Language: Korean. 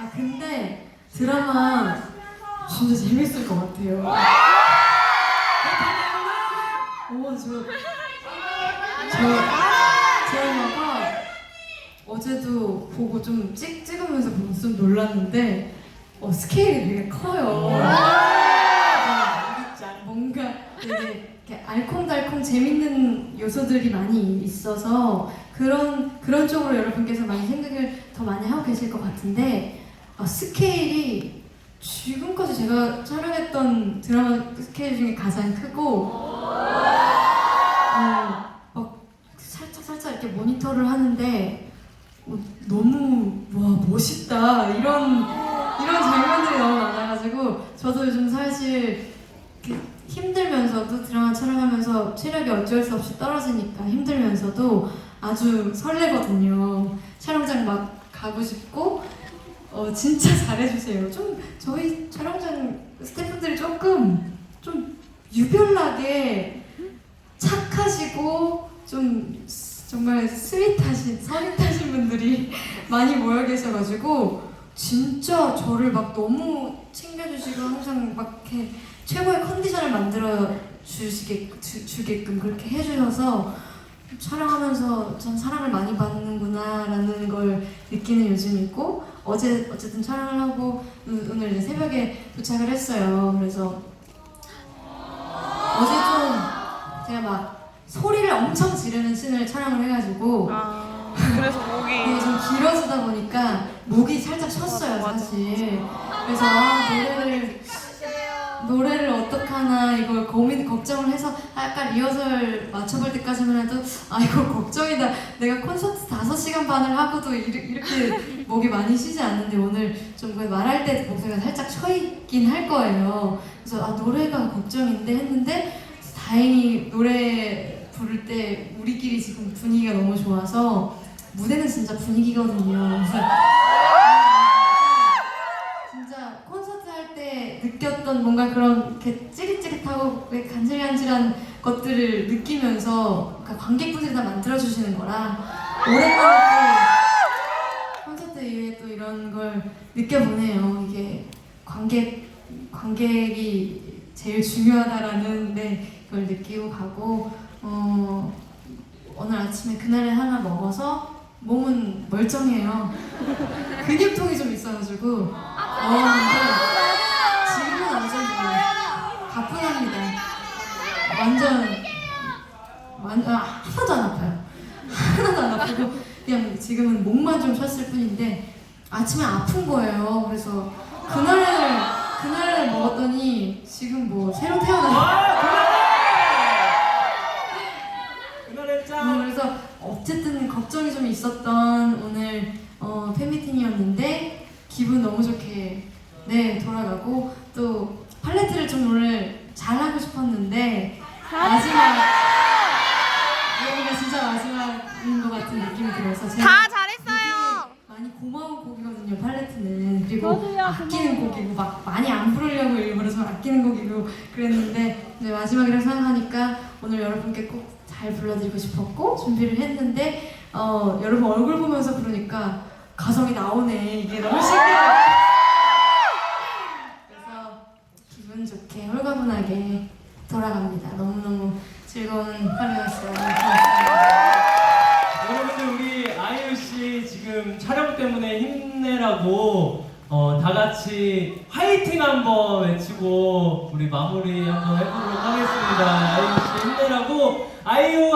아 근데 드라마 진짜 재밌을 것 같아요. 오, 저, 저 드라마가 어제도 보고 좀 찍, 찍으면서 보고 좀 놀랐는데 어, 스케일이 되게 커요. 뭔가 되게 이렇게 알콩달콩 재밌는 요소들이 많이 있어서 그런 그런 쪽으로 여러분께서 많이 생각을 더 많이 하고 계실 것 같은데 어, 스케일이 지금까지 제가 촬영했던 드라마 스케일 중에 가장 크고 어, 막 살짝 살짝 이렇게 모니터를 하는데 어, 너무 와 멋있다 이런 이런 장면들이 너무 많아가지고 저도 요즘 사실 이렇게 힘들면서도 드라마 촬영하면서 체력이 어쩔 수 없이 떨어지니까 힘들면서도 아주 설레거든요. 촬영장 막 가고 싶고 어 진짜 잘해주세요. 좀 저희 촬영장 스태프분들이 조금 좀 유별나게 착하시고 좀 스- 정말 스윗하신 서윗하신 분들이 많이 모여 계셔가지고 진짜 저를 막 너무 챙겨주시고 항상 막 최고의 컨디션을 만들어 주시게 주, 주게끔 그렇게 해주셔서 촬영하면서 전 사랑을 많이 받는구나라는 걸 느끼는 요즘이고 어제 어쨌든 촬영을 하고 음, 오늘 새벽에 도착을 했어요. 그래서 어제 좀 제가 막 소리를 엄청 지르는 씬을 촬영을 해가지고 아, 그래서 목이 이게 좀 길어지다 보니까 목이 살짝 쉬었어요 맞아, 사실 그래서 아, 노래를 노래를 어떡하나 이걸 고민 걱정을 해서 아까 리허설 맞춰볼 때까지만 해도 아 이거 걱정이다 내가 콘서트 5시간 반을 하고도 이렇게 목이 많이 쉬지 않는데 오늘 좀 거의 말할 때 목소리가 살짝 쉬있긴 할 거예요 그래서 아 노래가 걱정인데 했는데 다행히 노래 부를 때 우리끼리 지금 분위기가 너무 좋아서 무대는 진짜 분위기거든요. 때 느꼈던 뭔가 그런 이렇게 찌릿찌릿하고 왜 간질간질한 것들을 느끼면서 그러니까 관객분들이 다 만들어주시는 거라 오랜만에 또 콘서트 이후에 또 이런 걸 느껴보네요. 이게 관객 관객이 제일 중요하다라는 네, 걸 느끼고 가고 어, 오늘 아침에 그날에 하나 먹어서 몸은 멀쩡해요. 근육통이 좀 있어가지고 지금은 완전 가뿐합니다. 완전 완전 하나도 안 아파요. 하나도 안 아프고 그냥 지금은 목만 좀 쉬었을 뿐인데 아침에 아픈 거예요. 그래서 그날 그날 먹었더니 지금 뭐 새로 태어난 음, 짱! 그래서 어쨌든 걱정이 좀 있었던 오늘 어, 팬미팅이었는데 기분 너무 좋게 네 돌아가고 또 팔레트를 좀 오늘 잘 하고 싶었는데 마지막 여기가 진짜 마지막인 것 같은 느낌이 들어서 제가 다 잘했어요. 되게 많이 고마운 곡이거든요 팔레트는. 그리고 아끼는 곡이고 막 많이 안 부르려고 일부러 좀 아끼는 곡이고 그랬는데 이제 마지막이라 생각하니까 오늘 여러분께 꼭 잘 불러드리고 싶었고 준비를 했는데 어 여러분 얼굴 보면서 부르니까 가성이 나오네. 이게 너무 신기해요 그래서 기분 좋게 홀가분하게 돌아갑니다 너무너무 즐거운 하루였어요 고맙습니다. 여러분들 우리 아이유 씨 지금 촬영 때문에 힘내라고 어, 다 같이 화이팅 한번 외치고 우리 마무리 한번 해보도록 하겠습니다. 아이유 씨 힘내라고 아이유